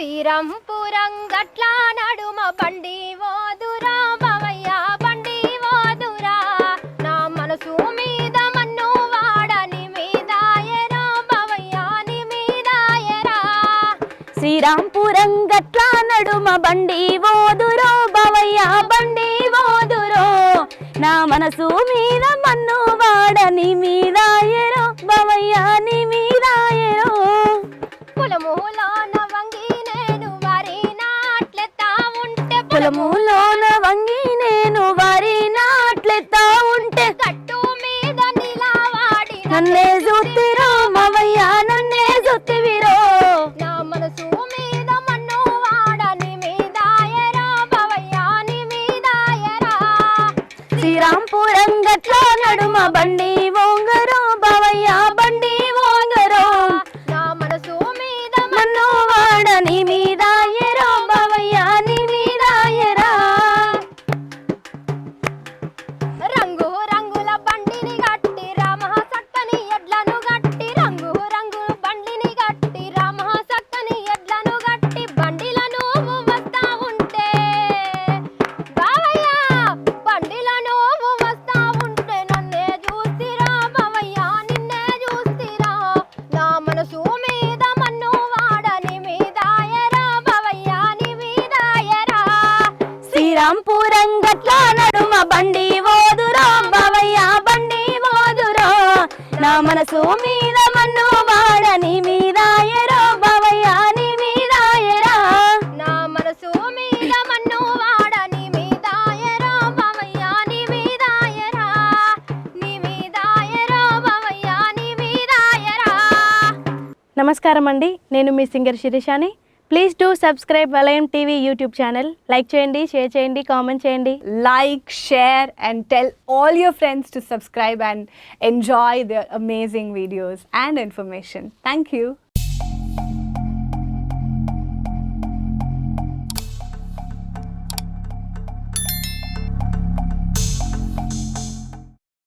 శ్రీరంపురం గట్లా నడుమ బండి ఓదురా బావయ్య బండి ఓదురా నా మనసు మీద మన్ను వాడని మీదాయరా బావయ్య మీదాయరా. శ్రీరాంపురం గట్లా నడుమ బండి ఓదురో బవయ్య బండి ఓదురో నా మనసు మీద మన్ను వాడని మీదాయరో బవయ్య ని పొలములోన వంగి నేను వరి నాట్లెత్తా ఉంటే గట్టు మీద నిలవాడి నన్నే జుత్తిరో మవయ్య నన్నే జుత్తివిరో నా మనసు మీద మన్ను వాడని మీదాయరా బావయ్య ని మీదాయరా శ్రీరాంపురం గట్ల నడుమ బండి ఓంగరో బవయ్య బండి ఓంగరో. నా మనసు మీద మన్ను వాడని మీదాయరో శ్రీరాంపురం నడుమ బండి ఓదురో బవయ్య బండి ఓదురో. నా మనసు మీద మన్ను వాడని మీదాయరో నీ మీద ఎరా. నా మనసు మీద మన్ను వాడని మీదాయరా బావయ్య నీ మీదాయరా నీ మీదాయరా బావయ్య నీ మీదాయరా నమస్కారం అండి నేను మీ సింగర్ శిరీషాని. Please do subscribe Valayam TV YouTube channel like చేయండి షేర్ చేయండి కామెంట్ చేయండి like, share, and tell all your friends to subscribe and enjoy their amazing videos and information. Thank you.